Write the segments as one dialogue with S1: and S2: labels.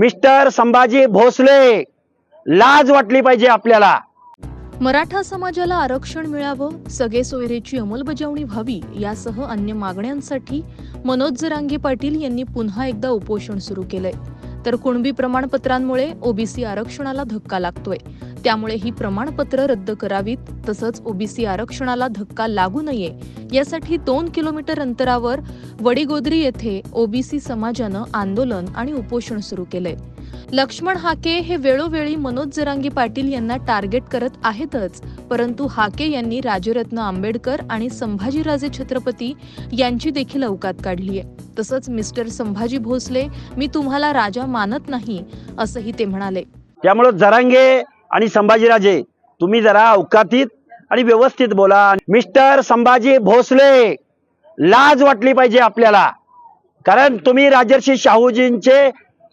S1: Mister Sambhaji Bhosale लाज वाटली पाहिजे आपल्याला.
S2: मराठा समाजाला आरक्षण मिळावं सगळे सोयरेची अंमलबजावणी व्हावी यासह अन्य मागण्यांसाठी मनोज जरांगे पाटील यांनी पुन्हा एकदा उपोषण सुरू केलंय. तर कुणबी प्रमाणपत्रांमुळे ओबीसी आरक्षणाला धक्का लागतोय. त्यामुळे ही प्रमाणपत्र रद्द करावीत तसंच ओबीसी आरक्षणाला धक्का लागू नये यासाठी दोन किलोमीटर अंतरावर वडीगोद्री येथे ओबीसी समाजानं आंदोलन आणि उपोषण सुरू केलंय. लक्ष्मण हाके हे वेळोवेळी मनोज जरांगी पाटील यांना टार्गेट करत आहेतच परंतु हाके यांनी राजरत्न आंबेडकर आणि संभाजीराजे छत्रपती यांची देखील अवकात काढली आहे. तसंच मिस्टर संभाजी भोसले मी तुम्हाला राजा मानत नाही असंही ते म्हणाले.
S1: त्यामुळे जरांगे आणि संभाजीराजे तुम्ही जरा अवकातीत आणि व्यवस्थित बोला. मिस्टर संभाजी भोसले लाज वाटली पाहिजे आपल्याला. कारण तुम्ही राजर्षी शाहूजींचे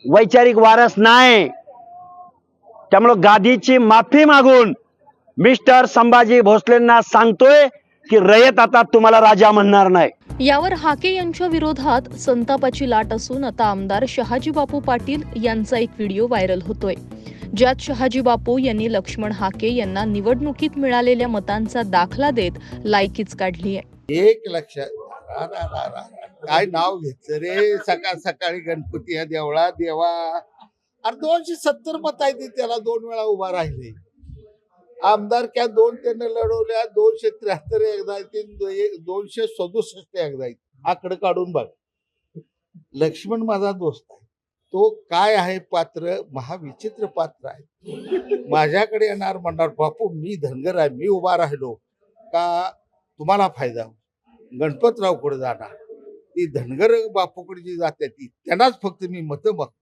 S1: वैचारिक वारस नाही. त्यामुळं गादीची माफी मागून मिस्टर संभाजी भोसलेंना सांगतोय की रयत आता तुम्हाला राजा म्हणणार नाही.
S2: यावर हाके यांच्या विरोधात संतापाची लाट असून आता आमदार शहाजी बापू पाटील यांचा एक व्हिडिओ व्हायरल होतोय. ज्यात शहाजी बापू यांनी लक्ष्मण हाके यांना निवडणुकीत मिळालेल्या मतांचा दाखला देत लायकीच काढली आहे
S3: एक लक्षात रा, रा, रा, रा, रा. काय नाव घेतलं रे? सकाळ सकाळी गणपती या देवळा देवा. अरे दोनशे सत्तर मत आहे ते त्याला दोन वेळा उभा राहिले. आमदार क्या दोन त्याने लढवल्या दोनशे त्र्याहत्तर एकदा येतील, एक- दोनशे सदुसष्ट एकदा येतील. आकडे काढून बघ. लक्ष्मण माझा दोस्त आहे. तो काय आहे पात्र? महाविचित्र पात्र आहे. माझ्याकडे येणार म्हणणार बापू मी धनगर आहे मी उभा राहिलो. का तुम्हाला फायदा होईल? गणपतराव कुठे जाणार? ती धनगर बापूकडे जी जाते ती त्यांनाच फक्त मी मतं बघतो.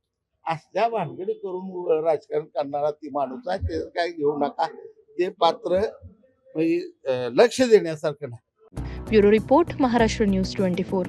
S3: असल्या भानगडी करून राजकारण करणारा ती माणूस आहे ते काय घेऊ नका. ते पात्र म्हणजे, लक्ष देण्यासारखं नाही.
S2: Bureau report Maharashtra news twenty four.